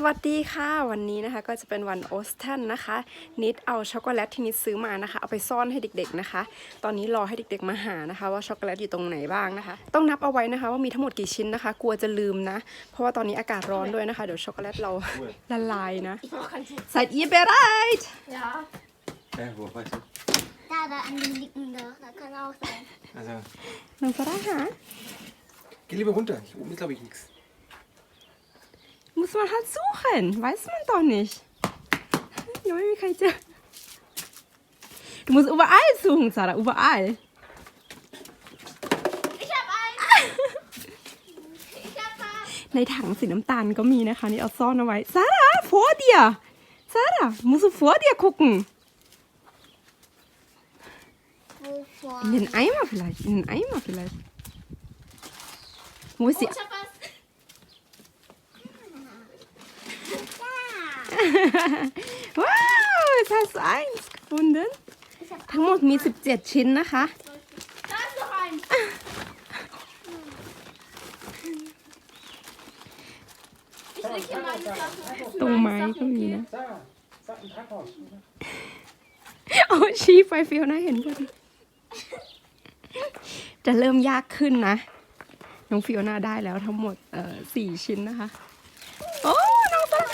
สวัสดีค่ะวันนี้นะคะก็จะเป็นวันโอสเทนนะคะ นิดเอาช็อกโกแลตที่นิดซื้อมานะคะ เอาไปซ่อนให้เด็กๆนะคะ ตอนนี้รอให้เด็ก ๆมาหานะคะว่าช็อกโกแลตอยู่ตรงไหนบ้างนะคะต้องนับเอาไว้นะคะว่ามีทั้งหมดกี่ชิ้นนะคะ กลัวจะลืมนะ เพราะว่าตอนนี้อากาศร้อนด้วยนะคะเดี๋ยวช็อกโกแลตเราละลายนะใส่ยีเบรท์ Ja. น้อาหม g e Muss man halt suchen. Weiß man doch nicht. Du musst überall suchen, Sarah. Überall. Ich ห b eins. ich hab was. ในถังสีน้ำตาลก็มีนะคะนี่เอาซ่อนเอาไว้ซาร่า vor dir Sarah musst du vor dir gucken in den Eimer vielleicht in den Eimer vielleicht wo ist die ว้าวซาสไอน์คุนเดนทั้งหมดมี 17 ชิ้นนะคะ ตรงไม้ก็มีนะ โอ้ชีไฟฟิวนาเห็นกอดีจะเริ่มยากขึ้นนะ น้องฟิวน่าได้แล้วทั้งหมดสี่ชิ้นนะคะ โอ้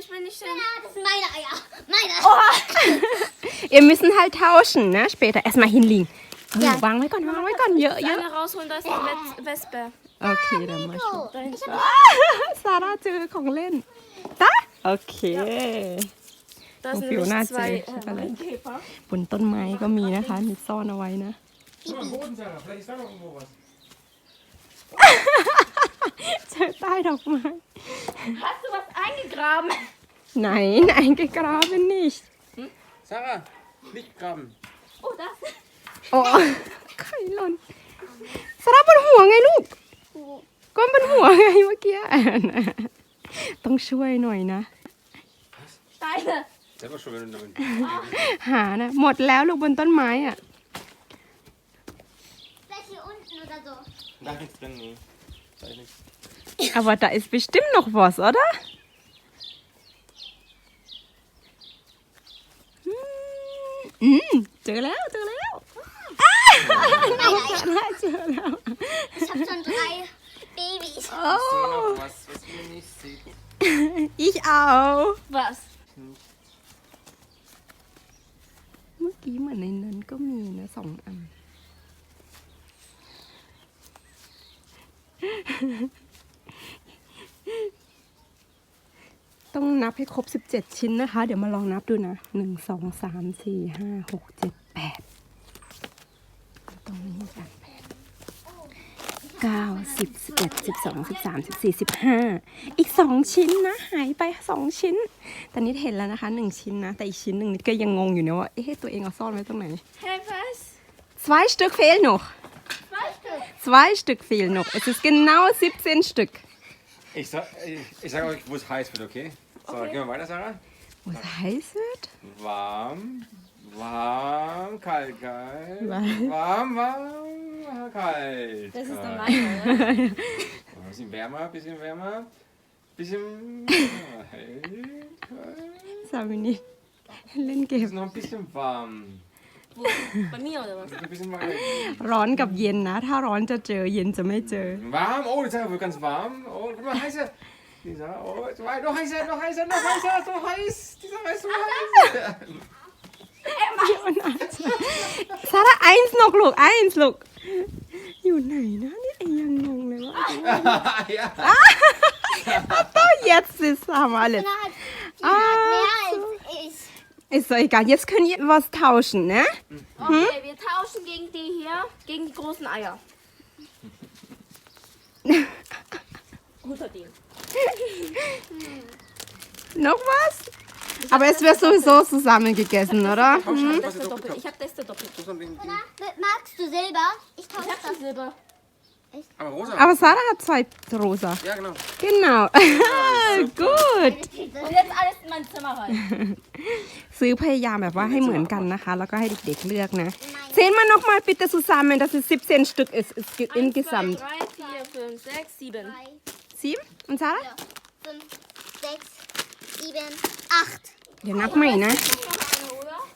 Ich bin nicht schön. Ja, das sind meine Eier. Meine. Oha. Ihr müssen halt tauschen, ne? Später. Erstmal hinlegen. Hm, ja. Wagen wir können, wagen wir können. Ja, ja. rausholen, da ist eine Wespe. Okay, ah, dann mach ich. ich Sarah เจอของเล่นตาโอเค Da ของ sind Das nämlich น่าเจอ zwei ช็อกโกแลต äh, Käfer. บนต้นไม้ก็มีนะคะมีซ่อนเอาไว้นะ Guck mal am Boden, Sarah. Vielleicht ist da noch irgendwo was. เจอใต้ดอกไม้ Hast du was eingegraben? Nein, eingegraben nicht. Sarah, nicht graben. Oh, das. โอ้ไข่หล่นสาระบนหัวไงลูก Oh. ก้มบนหัวไงเมื่อกี้อ่ะนะต้องช่วยหน่อยนะ Steine. Selber schon, wenn du damit. หานะหมดแล้วลูกบนต้นไม้อ่ะ Welche unten oder so? Da ist drin, nee. Aber da ist bestimmt noch was, oder? Mm, Ah! Ich habe schon drei Babys. Oh. Ich was, was ihr nicht seht. Ich auch. Was? in Hm. an. ต้องนับให้ครบ 17 ชิ้นนะคะ เดี๋ยวมาลองนับดูนะ 1 2 3 4 5 6 7 8 ตรงนี้สามแปดเก้าสิบสิบเอ็ดสิบสองสิบสามสิบสี่สิบห้าอีกสองชิ้นนะหายไปสองชิ้น ตอนนี้เห็นแล้วนะคะหนึ่งชิ้นนะ แต่อีกชิ้นหนึ่งนิดก็ยังงงอยู่นะว่า เอ๊ะ ตัวเองเอาซ่อนไว้ตรงไหน h e ้ย us Zwei Stück fehlen noch Zwei Stück fehlen noch. Es ist genau 17 Stück. Ich sage ich, ich sag euch, wo es heiß wird, okay? So, okay. gehen wir weiter, Sarah. Wo es heiß wird? Warm, warm, kalt, kalt. Warm, warm, warm kalt. Das ist normal, oder? Ein bisschen wärmer, ein bisschen wärmer. Bisschen. Kalt, kalt. Das haben wir nicht. Linke. Es ist noch ein bisschen warm. ร้อนกับเย็นนะ ถ้าร้อนจะเจอเย็นจะไม่เจอว้าม โอ้ใช่ฝึกกันว้าม โอ้ทำไมให้เสซาร่าไอส์นกลูกไอซ์ลูกอยู่ไหนนะนี่ยังงงเลยว่าอ่ะตัวเย็ดสิซามาเลยอ่ะสุ Ist doch egal. Jetzt können wir was tauschen, ne? Okay, hm? wir tauschen gegen die hier, gegen die großen Eier. Guter Ding. Noch was? Ich Aber es wird sowieso zusammen gegessen, oder? Hm? Ich habe Doppel. Ich habe Beste Doppel. Magst du Silber? Ich tausche das Silber. Aber rosa. Aber Sarah hat zwei rosa. Ja, genau. Genau. Good ผมเล่นอะไรมันสมัครเลยซื้อพยายามแบบว่าให้เหมือนกันนะคะแล้วก็ให้เด็กๆเลือกนะ Zähl mal nochmal bitte zusammen, dass es 17 Stück ist, ist ge- insgesamt. 3, 4, 5, 6, 7. Drei, Sieben? Und Sarah? vier, fünf, sechs, sieben, acht. Ja, nach mal, ne?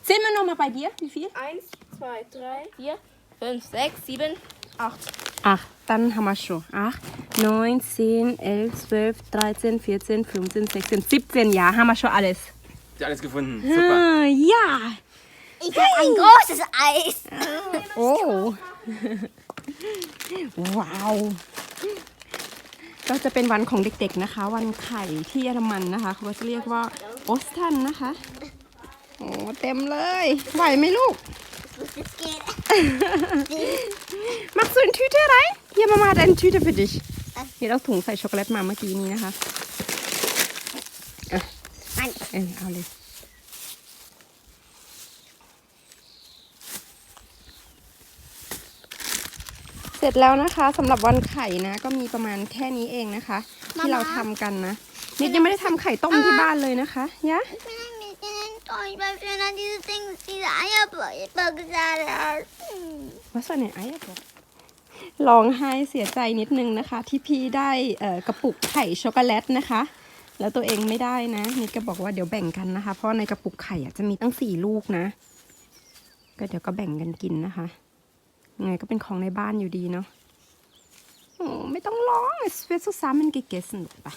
Zähl mal nochmal bei dir, wie viel? 1, 2, 3, 4, 5, 6, 7, 8. Ach, dann haben wir schon. Ach, 9, 10, 11, 12, 13, 14, 15, 16, 17. Ja, haben wir schon alles. Ja, alles gefunden. Ah, Super. Hm, ja. Ich habe ein großes Eis. Oh. ว้าว ก็จะเป็นวันของเด็กๆนะคะวันไข่ที่เยอรมันนะคะเขาก็จะเรียกว่าโอสทันนะคะโอ้เต็มเลยไหวไหมลูก m a ก s t du in Tüte rein? Hier, Mama hat eine Tüte für dich. Hier ist auch ถุงใส่ช็อกโกแลตมาเมื่อกี้นี้นะคะเอ็เอาเลยเสร็จแล้วนะคะสำหรับวันไข่นะก็มีประมาณแค่นี้เองนะคะ ที่เราทำกันนะ นิดยังไม่ได้ทำไข่ต้มที่บ้านเลยนะคะยะ b ่า s นิทไ an d i e s e Ding, diese e i e r b g Was r e n e i e r b ร้องไห้เสียใจนิดนึงนะคะ ที่พี่ได้กระปุกไข่ช็อกโกแลตนะคะ แล้วตัวเองไม่ได้นะ นิดก็บอกว่าเดี๋ยวแบ่งกันนะคะ เพราะในกระปุกไข่จะมีตั้งสี่ลูกนะ ก็เดี๋ยวก็แบ่งกันกินนะคะยังไงก็เป็นของในบ้านอยู่ดีเนาะโอ้ไม่ต้องร้องเวสุซามันเก๋ๆสนุกปะ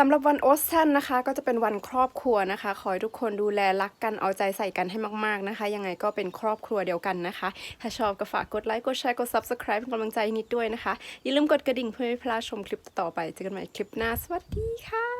สำหรับวันโอสเทนนะคะ ก็จะเป็นวันครอบครัวนะคะ ขอให้ทุกคนดูแลรักกันเอาใจใส่กันให้มาก ๆนะคะ ยังไงก็เป็นครอบครัวเดียวกันนะคะ ถ้าชอบก็ฝากกดไลค์ กดแชร์กด subscribe เป็นกำลังใจนิดด้วยนะคะ อย่าลืมกดกระดิ่งเพื่อไม่พลาดชมคลิปต่อไปเจอกันใหม่คลิปหน้าสวัสดีค่ะ